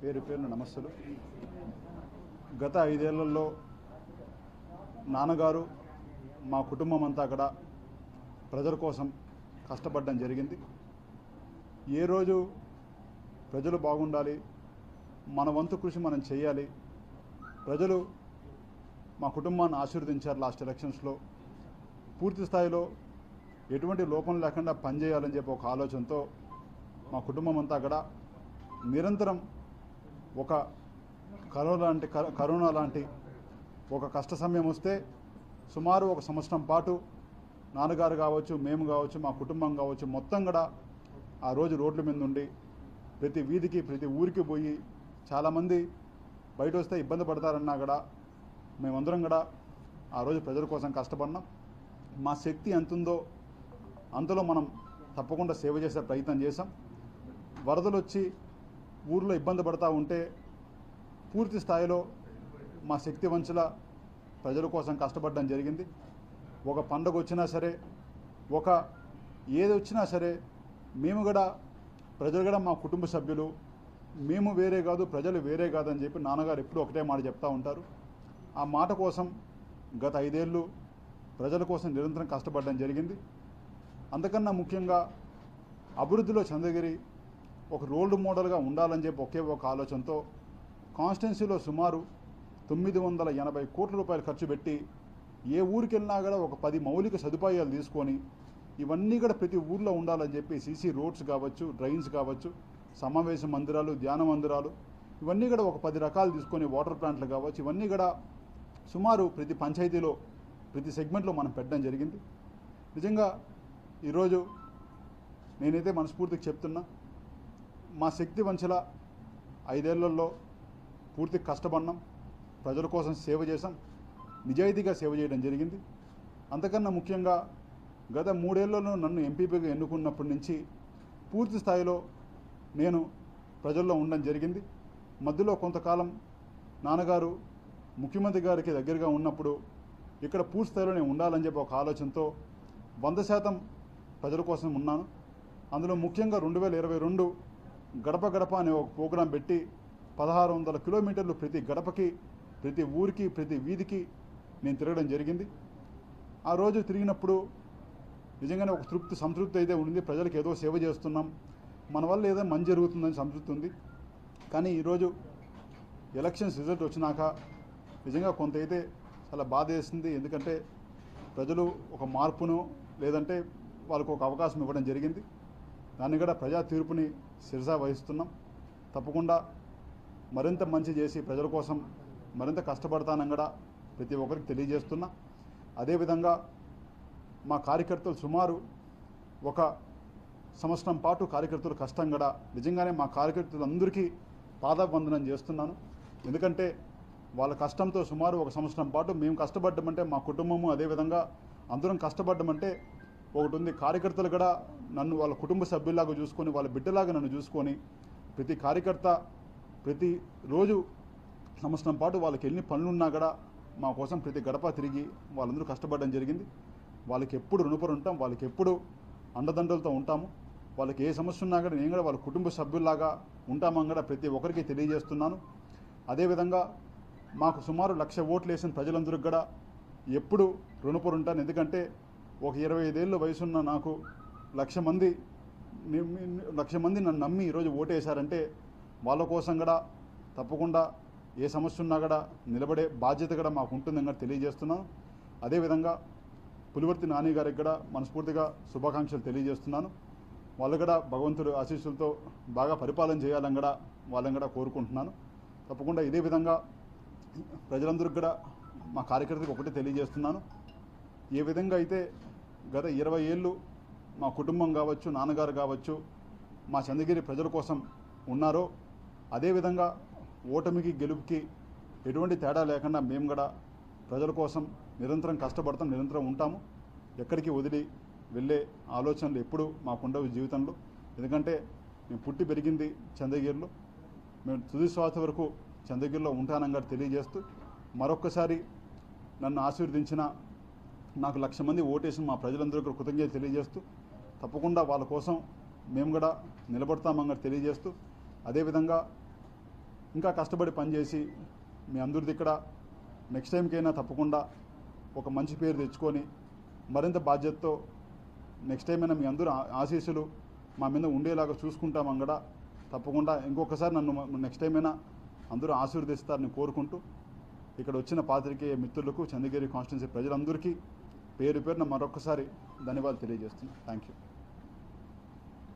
పేరు పేరున నమస్సులు. గత ఐదేళ్ళలో నాన్నగారు మా కుటుంబం అంతా కూడా ప్రజల కోసం కష్టపడడం జరిగింది. ఏ రోజు ప్రజలు బాగుండాలి మన వంతు కృషి మనం చేయాలి ప్రజలు మా కుటుంబాన్ని ఆశీర్వదించారు లాస్ట్ ఎలక్షన్స్లో. పూర్తి స్థాయిలో ఎటువంటి లోపం లేకుండా పనిచేయాలని చెప్పి ఒక ఆలోచనతో మా కుటుంబం అంతా కూడా నిరంతరం ఒక కరోనా లాంటి కరోనా లాంటి ఒక కష్ట సమయం వస్తే సుమారు ఒక సంవత్సరం పాటు నాన్నగారు కావచ్చు మేము కావచ్చు మా కుటుంబం కావచ్చు మొత్తం కూడా ఆ రోజు రోడ్ల మీద ఉండి ప్రతి వీధికి ప్రతి ఊరికి పోయి చాలామంది బయట వస్తే ఇబ్బంది పడతారన్నా కూడా మేమందరం కూడా ఆ రోజు ప్రజల కోసం కష్టపడినాం. మా శక్తి ఎంతుందో అంతలో మనం తప్పకుండా సేవ చేసే ప్రయత్నం చేశాం. వరదలు వచ్చి ఊర్లో ఇబ్బంది పడతా ఉంటే పూర్తి స్థాయిలో మా శక్తి వంచుల ప్రజల కోసం కష్టపడడం జరిగింది. ఒక పండగ వచ్చినా సరే ఒక ఏది వచ్చినా సరే మేము కూడా ప్రజలు కూడా మా కుటుంబ సభ్యులు మేము వేరే కాదు ప్రజలు వేరే కాదు అని చెప్పి నాన్నగారు ఎప్పుడూ ఒకటే మాట చెప్తూ ఉంటారు. ఆ మాట కోసం గత ఐదేళ్ళు ప్రజల కోసం నిరంతరం కష్టపడడం జరిగింది. అంతకన్నా ముఖ్యంగా అభివృద్ధిలో చంద్రగిరి ఒక రోల్డ్ మోడల్గా ఉండాలని చెప్పి ఒకే ఒక ఆలోచనతో కాన్స్టెన్సీలో సుమారు తొమ్మిది వందల ఎనభై కోట్ల రూపాయలు ఖర్చు పెట్టి ఏ ఊరికి వెళ్ళినా కూడా ఒక పది మౌలిక సదుపాయాలు తీసుకొని ఇవన్నీ కూడా ప్రతి ఊర్లో ఉండాలని చెప్పి సీసీ రోడ్స్ కావచ్చు డ్రైన్స్ కావచ్చు సమావేశ మందిరాలు ధ్యాన మందిరాలు ఇవన్నీ కూడా ఒక పది రకాలు తీసుకొని వాటర్ ప్లాంట్లు కావచ్చు ఇవన్నీ కూడా సుమారు ప్రతి పంచాయతీలో ప్రతి సెగ్మెంట్లో మనం పెట్టడం జరిగింది. నిజంగా ఈరోజు నేనైతే మనస్ఫూర్తికి చెప్తున్నా మా శక్తి వంచల ఐదేళ్ళలో పూర్తి కష్టపడినాం ప్రజల కోసం సేవ చేశాం నిజాయితీగా సేవ చేయడం జరిగింది. అంతకన్నా ముఖ్యంగా గత మూడేళ్ళలో నన్ను ఎంపీపీగా ఎన్నుకున్నప్పటి నుంచి పూర్తి స్థాయిలో నేను ప్రజల్లో ఉండడం జరిగింది. మధ్యలో కొంతకాలం నాన్నగారు ముఖ్యమంత్రి గారికి దగ్గరగా ఉన్నప్పుడు ఇక్కడ పూర్తి స్థాయిలో నేను ఉండాలని చెప్పి ఒక ఆలోచనతో వంద శాతం ప్రజల కోసం ఉన్నాను. అందులో ముఖ్యంగా రెండు వేల ఇరవై రెండు గడప గడప అనే ఒక ప్రోగ్రాం పెట్టి పదహారు వందల కిలోమీటర్లు ప్రతి గడపకి ప్రతి ఊరికి ప్రతి వీధికి నేను తిరగడం జరిగింది. ఆ రోజు తిరిగినప్పుడు నిజంగానే ఒక తృప్తి సంతృప్తి అయితే ఉంది ప్రజలకు ఏదో సేవ చేస్తున్నాం. మన వల్ల ఏదో మంచి జరుగుతుందని సంతృప్తి ఉంది. కానీ ఈరోజు ఎలక్షన్స్ రిజల్ట్ వచ్చినాక నిజంగా కొంత అయితే చాలా బాధ వేసింది. ఎందుకంటే ప్రజలు ఒక మార్పును లేదంటే వాళ్ళకు ఒక అవకాశం ఇవ్వడం జరిగింది. దాన్ని కూడా ప్రజా తీర్పుని శిరస వహిస్తున్నాం. తప్పకుండా మరింత మంచి చేసి ప్రజల కోసం మరింత కష్టపడతానని కూడా ప్రతి ఒక్కరికి తెలియజేస్తున్నా. అదేవిధంగా మా కార్యకర్తలు సుమారు ఒక సంవత్సరం పాటు కార్యకర్తలు కష్టం కూడా నిజంగానే మా కార్యకర్తలందరికీ పాదవందనం చేస్తున్నాను. ఎందుకంటే వాళ్ళ కష్టంతో సుమారు ఒక సంవత్సరం పాటు మేము కష్టపడ్డమంటే మా కుటుంబము అదేవిధంగా అందరం కష్టపడ్డమంటే ఒకటి ఉంది కార్యకర్తలు కూడా నన్ను వాళ్ళ కుటుంబ సభ్యుల్లాగా చూసుకొని వాళ్ళ బిడ్డలాగా నన్ను చూసుకొని ప్రతి కార్యకర్త ప్రతి రోజు సంవత్సరం పాటు వాళ్ళకి ఎన్ని పనులు ఉన్నా కూడా మా కోసం ప్రతి గడప తిరిగి వాళ్ళందరూ కష్టపడడం జరిగింది. వాళ్ళకి ఎప్పుడు రుణపడి ఉంటాం వాళ్ళకి ఎప్పుడు అండదండలతో ఉంటాము. వాళ్ళకి ఏ సమస్య ఉన్నా కూడా నేను కూడా వాళ్ళ కుటుంబ సభ్యుల్లాగా ఉంటామని కూడా ప్రతి ఒక్కరికి తెలియజేస్తున్నాను. అదేవిధంగా మాకు సుమారు లక్ష ఓట్లు వేసిన ప్రజలందరికీ కూడా ఎప్పుడు రుణపడి ఉంటాను ఎందుకంటే ఒక ఇరవై ఐదేళ్ళు వయసున్న నాకు లక్ష మంది లక్ష మంది నన్ను నమ్మి ఈరోజు ఓటేశారంటే వాళ్ళ కోసం కూడా తప్పకుండా ఏ సమస్య ఉన్నా కూడా నిలబడే బాధ్యత కూడా మాకు ఉంటుందని కూడా తెలియజేస్తున్నాను అదేవిధంగా పులివర్తి నాని గారికి కూడా మనస్ఫూర్తిగా శుభాకాంక్షలు తెలియజేస్తున్నాను. వాళ్ళు కూడా భగవంతుడు ఆశీస్సులతో బాగా పరిపాలన చేయాలని కూడా వాళ్ళని కూడా కోరుకుంటున్నాను. తప్పకుండా ఇదే విధంగా ప్రజలందరికీ కూడా మా కార్యకర్తలకు ఒకటే తెలియజేస్తున్నాను. ఏ విధంగా అయితే గత ఇరవై ఏళ్ళు మా కుటుంబం కావచ్చు నాన్నగారు కావచ్చు మా చంద్రగిరి ప్రజల కోసం ఉన్నారో అదేవిధంగా ఓటమికి గెలుపుకి ఎటువంటి తేడా లేకుండా మేము కూడా ప్రజల కోసం నిరంతరం కష్టపడతాం నిరంతరం ఉంటాము. ఎక్కడికి వదిలి వెళ్ళే ఆలోచనలు ఎప్పుడూ మాకుండవు జీవితంలో. ఎందుకంటే మేము పుట్టి పెరిగింది చంద్రగిరిలో. మేము తుది శ్వాస వరకు చంద్రగిరిలో ఉంటానని తెలియజేస్తూ మరొక్కసారి నన్ను ఆశీర్వదించిన నాకు లక్ష మంది ఓటేసిన మా ప్రజలందరికీ కృతజ్ఞత తెలియజేస్తూ తప్పకుండా వాళ్ళ కోసం మేము కూడా నిలబడతామని తెలియజేస్తూ అదేవిధంగా ఇంకా కష్టపడి పనిచేసి మీ అందరిది ఇక్కడ నెక్స్ట్ టైంకైనా తప్పకుండా ఒక మంచి పేరు తెచ్చుకొని మరింత బాధ్యతతో నెక్స్ట్ టైం అయినా మీ అందరూ ఆ- ఆశీస్సులు మా మీద ఉండేలాగా చూసుకుంటాం అంగడ తప్పకుండా ఇంకొకసారి నన్ను నెక్స్ట్ టైం అయినా అందరూ ఆశీర్వదిస్తారని కోరుకుంటూ ఇక్కడ వచ్చిన పాత్రికేయ మిత్రులకు చంద్రగిరి కాన్స్టిట్యున్సీ ప్రజలందరికీ పేరు పేరున మరొకసారి ధన్యవాదాలు తెలియజేస్తున్నాను థ్యాంక్ యూ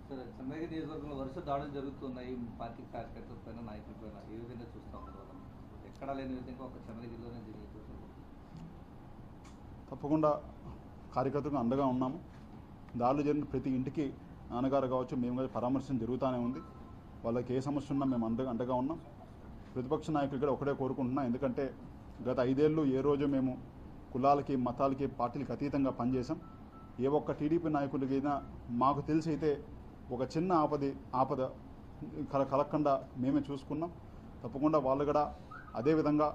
సరే చంద్రగిరి నియోజకవర్గంలో వరుస దాడులు జరుగుతున్నాయి. పార్టీ కార్యకర్తల పైన నాయకుల పైన ఏ విధంగా చూస్తా? ఎక్కడా లేని విధంగా ఒక చంద్రగిరిలోనే తప్పకుండా కార్యకర్తలకు అండగా ఉన్నాము. దాడులు జరిగిన ప్రతి ఇంటికి నాన్నగారు కావచ్చు మేము పరామర్శం జరుగుతూనే ఉంది. వాళ్ళకి ఏ సమస్య ఉన్నా మేము అండగా అండగా ఉన్నాం. ప్రతిపక్ష నాయకులు కూడా ఒకటే కోరుకుంటున్నాం. ఎందుకంటే గత ఐదేళ్ళు ఏ రోజు మేము కులాలకి మతాలకి పార్టీలకు అతీతంగా పనిచేసాం ఏ ఒక్క టీడీపీ నాయకుడికైనా మాకు తెలిసి అయితే ఒక చిన్న ఆపది ఆపద కల కలగకుండా మేమే చూసుకున్నాం. తప్పకుండా వాళ్ళు కూడా అదేవిధంగా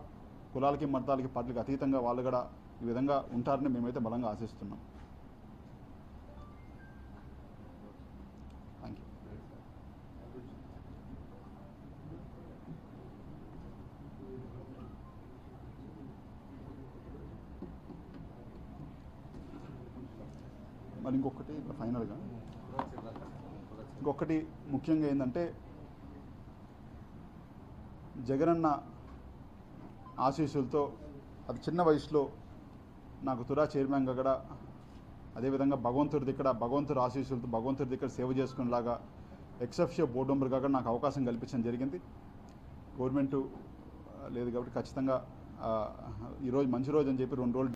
కులాలకి మతాలకి పార్టీలకు అతీతంగా వాళ్ళు కూడా ఈ విధంగా ఉంటారని మేమైతే బలంగా ఆశిస్తున్నాం. మరి ఇంకొకటి ఫైనల్గా. ఇంకొకటి ముఖ్యంగా ఏంటంటే జగనన్న ఆశీస్సులతో అది చిన్న వయసులో నాకు తురా చైర్మన్గా కూడా అదేవిధంగా భగవంతుడి దగ్గర భగవంతుడి ఆశీస్సులతో భగవంతుడి దగ్గర సేవ చేసుకునేలాగా ఎక్సెప్షియో బోర్డు మెంబర్గా కూడా నాకు అవకాశం కల్పించడం జరిగింది. గవర్నమెంట్ లేదు కాబట్టి ఖచ్చితంగా ఈరోజు మంచి రోజు అని చెప్పి రెండు రోజులు